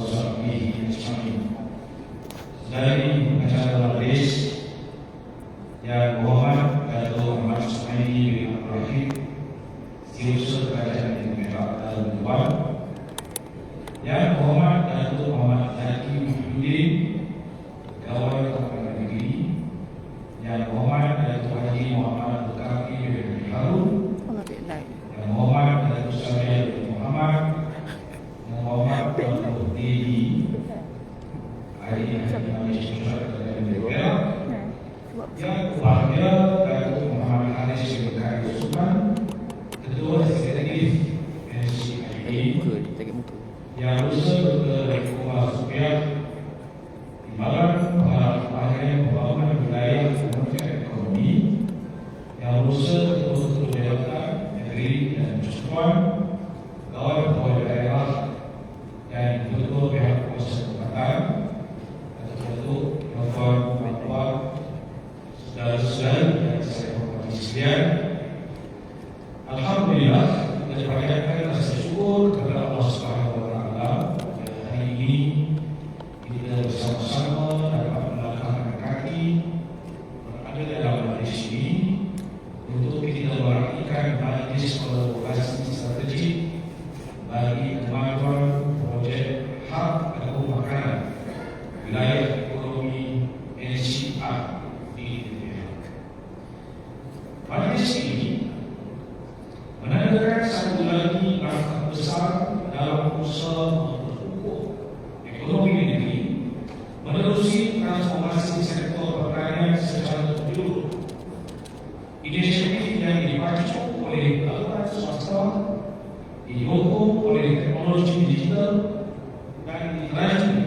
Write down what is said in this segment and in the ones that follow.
Sahbihi ajma'in. Dari acara majlis Yang berhormat Dato' Muhammad Zaki Muhyiddin Gawai Kepala Negeri Yang berhormat Dato' Haji Muhammad Bukaki bin Harun Allah tak like. Yang berhormat Dato' Syariah bin Muhammad. Yang berhormat Dato' Dedi Hari Haji Malaysia Kerajaan Negara Sebab Yang berbahagia Dato' Muhammad Haris bin Khairi Usman Ketua Eksekutif NCIA muka dia tak muka. yang berusaha saudara-saudara yang saya hormati sekalian Alhamdulillah kita panjatkan rasa syukur kepada Allah Subhanahu Wa Taala hari ini kita bersama-sama dapat melangkahkan kaki berada dalam majlis ini untuk kita meraihkan majlis kolaborasi strategik bagi kemajuan projek hub atau makanan wilayah ekonomi NCR di Indonesia. Majlis ini menandakan satu lagi langkah besar dalam usaha memperkukuh ekonomi negeri menerusi transformasi sektor pertanian secara menyeluruh. Inisiatif yang dipacu oleh pelabuhan swasta, didukung oleh digital dan dirajui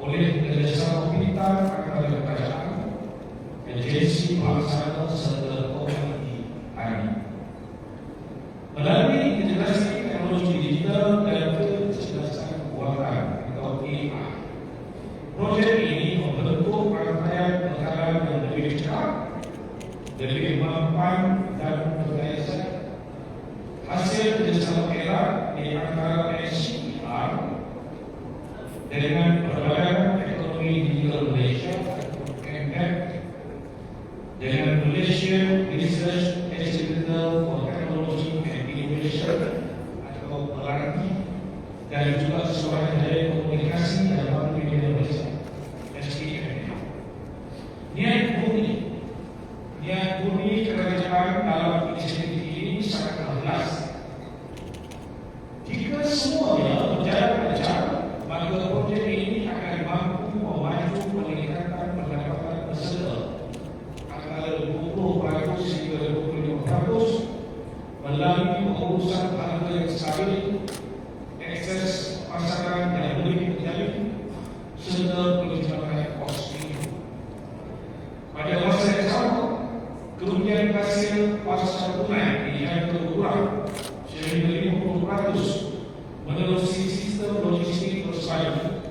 oleh kerjasama pintar antara kerajaan, agensi pelaksana serta komuniti tani. Melalui integrasi teknologi digital dan kecerdasan keuangan atau AI, projek ini membentuk rangkaian perkara yang lebih cepat, lebih mampan dan berdaya Hasil kerjasama erat di antara NCR dengan Perbadangan Ekonomi Digital Malaysia atau MDEC dengan Malaysia Research Institute for Technology and Innovation atau PELANI dan juga Sekolah Daya Komunikasi dan Multimedia Malaysia SPM. Niat bumi Bumi kerajaan dalam inisiatif ini sangat jelas. Jika semuanya berjalan lancar, maka projek ini akan mampu memacu peningkatan pendapatan peserta antara 20% hingga 25% melalui pengurusan harga yang stabil, akses hasil pasar tunai yang berkurang sehingga 50% menerusi sistem logistik bersaing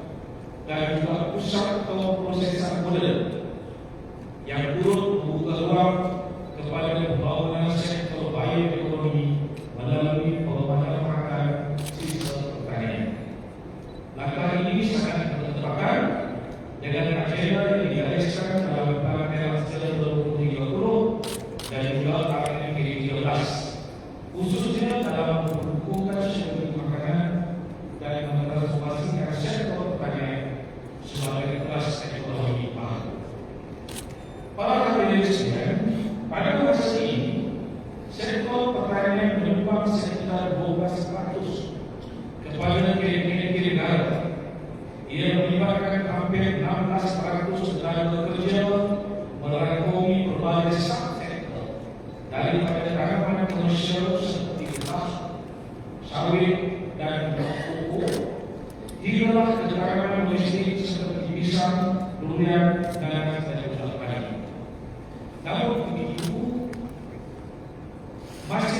dan juga pusat pemrosesan modern yang turut membuka ruang kepada pembangunan sektor bioekonomi melalui pemanfaatan sistem pertanian. Langkah ini sangat bertepatan dengan agenda yang digariskan dalam Plan Nasional 2030 khususnya dalam memperkukuhkan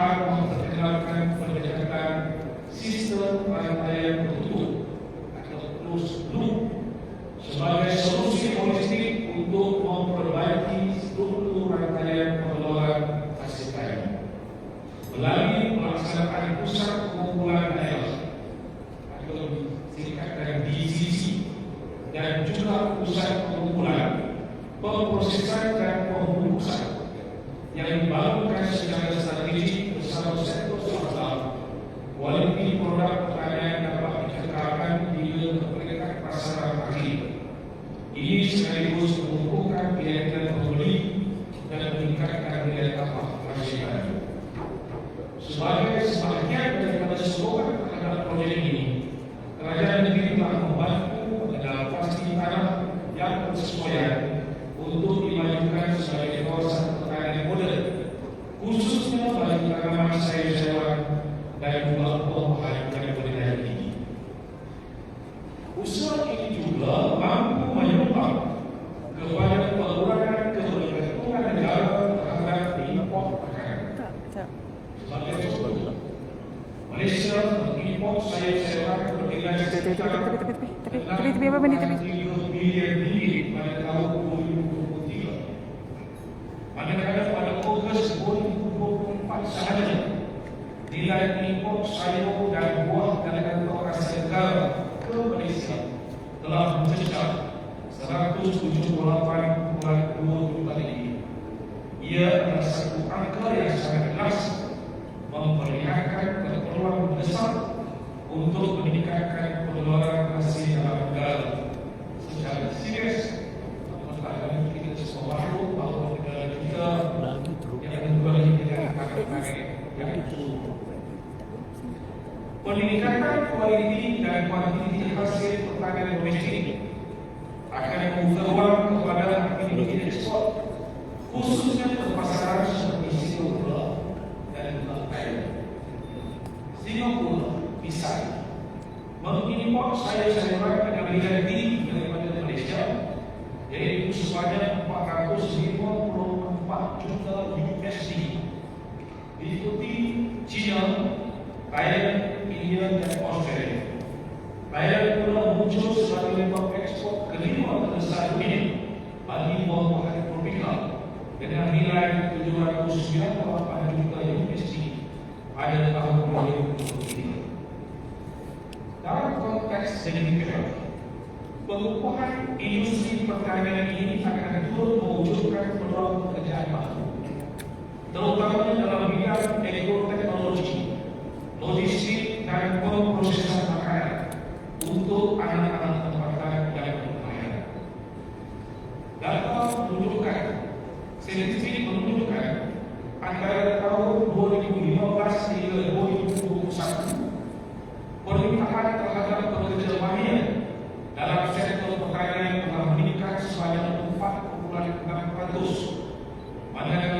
NCR memperkenalkan pendekatan sistem rangkaian tertutup atau closed loop sebagai solusi holistik untuk memperbaiki struktur rangkaian pengeluaran hasil tani melalui pelaksanaan pusat pengumpulan daerah atau disingkatkan DCC dan juga pusat pengumpulan pemrosesan dan pembungkusan yang dibangunkan secara strategik bersama sektor swasta kualiti produk pertanian dapat dikekalkan bila keperingkat pasaran akhir ini sekaligus mengukuhkan keyakinan pembeli dan meningkatkan nilai tambah masyarakat. Sebagai sebahagian daripada sokongan terhadap projek ini, kerajaan negeri telah membantu dalam pasti tanah yang bersesuaian untuk dimajukan sebagai kawasan pertanian moden, khususnya bagi tanaman sayur-sayuran dan buah-buahan yang berdaya tinggi. Usaha ini juga mampu menyumbang kepada pengurangan kebergantungan negara terhadap tak. Sebagai contoh, Malaysia mengimport sayur-sayuran bernilai Tepi, tepi, sekitar tepi, tepi, apa benda tepi? 3 bilion pada tahun 2023. Manakala pada Ogos 2024 sahaja, nilai import sayur dan buah kantong Asia Tenggara ke Malaysia telah mencecah 178.2 juta ringgit. Ia adalah satu angka yang sangat jelas memperlihatkan keperluan besar untuk meningkatkan pengeluaran hasil dalam negara secara serius. Apatah kita semua maklum bahawa negara kita yang kedua ini tidak akan yang itu Peningkatan kualiti dan kuantiti hasil pertanian domestik akan membuka ruang kepada aktiviti ekspor khususnya ke pasaran seperti Singapura dan Thailand. Singapura misalnya mengimport sayur-sayuran dengan nilai tinggi daripada Malaysia iaitu sebanyak 454 juta USD diikuti China, Thailand, India dan Australia. Thailand pula muncul sebagai lembang ekspor kelima terbesar dunia bagi buah-buahan tropikal dengan nilai 798 juta USD pada tahun 2023. Dalam konteks signifikan, pengukuhan industri pertanian ini akan turut mewujudkan peluang pekerjaan baru terutamanya dalam bidang ekoteknologi, logistik dan pemrosesan makanan untuk anak-anak tempatan yang berpayah. Data menunjukkan, statistik menunjukkan antara tahun 2015 hingga 2021 permintaan terhadap pekerja mahir dalam sektor pertanian telah meningkat sebanyak 4,6% manakala kebergantungan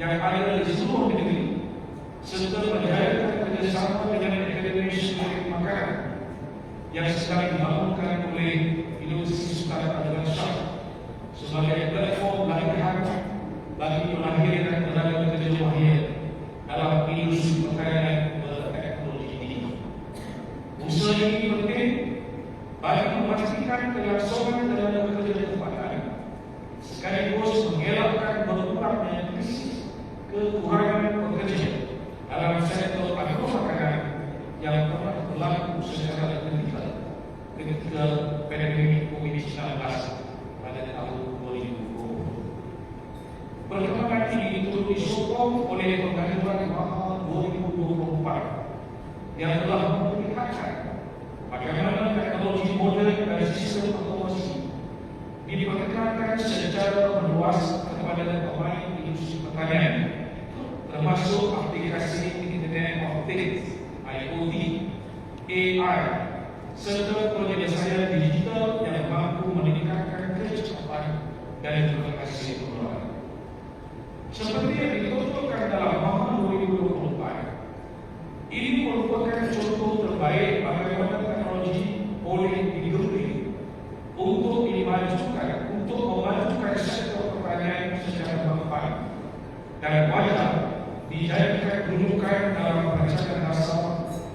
yang ada di seluruh negeri serta menjayakan kerjasama dengan Akademi Syarikat Makanan yang sedang dibangunkan oleh Universiti Sultan Abdul Shah sebagai platform latihan bagi melahirkan tenaga kerja mahir dalam industri pertanian berteknologi tinggi. Usaha ini penting bagi memastikan kelangsungan Tuhan bekerja dalam sektor agrofakaran yang telah berlaku secara berlebihan ketika pandemi COVID-19 pada tahun 2020. Perkembangan ini itu disokong oleh pengajuan mahal 2024 yang telah memperlihatkan bagaimana teknologi modern dan sistem otomasi diperkenalkan secara meluas kepada pemain industri pertanian termasuk aplikasi Internet of Things IoT, AI serta penyelesaian digital yang mampu meningkatkan kecepatan dan berhasil pengeluaran. Seperti yang ditontonkan dalam Mahal 2024, ini merupakan contoh terbaik bagaimana teknologi boleh digunakan untuk dimajukan, untuk memajukan sektor pertanian secara manfaat dan wajar dijadikan rujukan dalam perancangan asal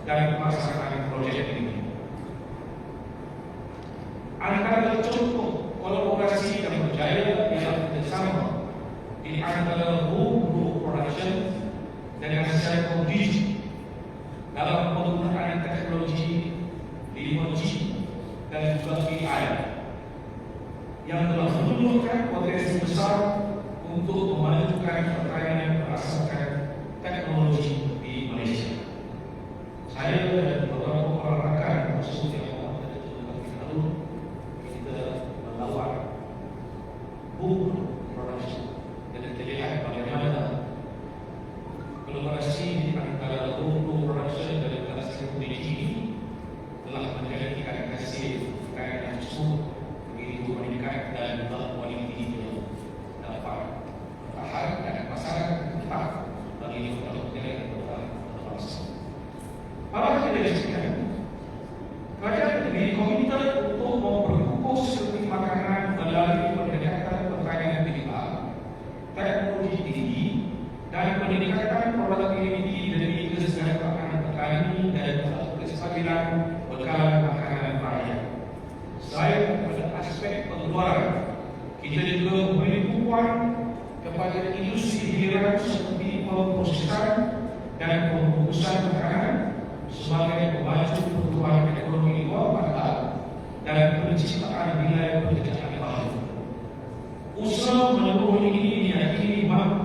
dan pelaksanaan projek ini. Antara contoh kolaborasi yang berjaya ialah kerjasama di antara group production dengan Selcom Digi dalam penggunaan teknologi 5G dan juga AI yang telah menunjukkan potensi besar untuk memajukan pertanian berdasarkan teknologi Malaysia. Saya dan beberapa orang rakan maksud dalam diri ini dan diri kita sekadar makanan petani dan kesepakiran bekal makanan raya. Selain pada aspek pengeluaran, kita juga memberi kuat kepada industri hiburan seperti pemrosesan dan pembungkusan makanan sebagai pemacu pertumbuhan ekonomi global dan penciptaan nilai pekerjaan baru. Usaha menempuh ini diakini mampu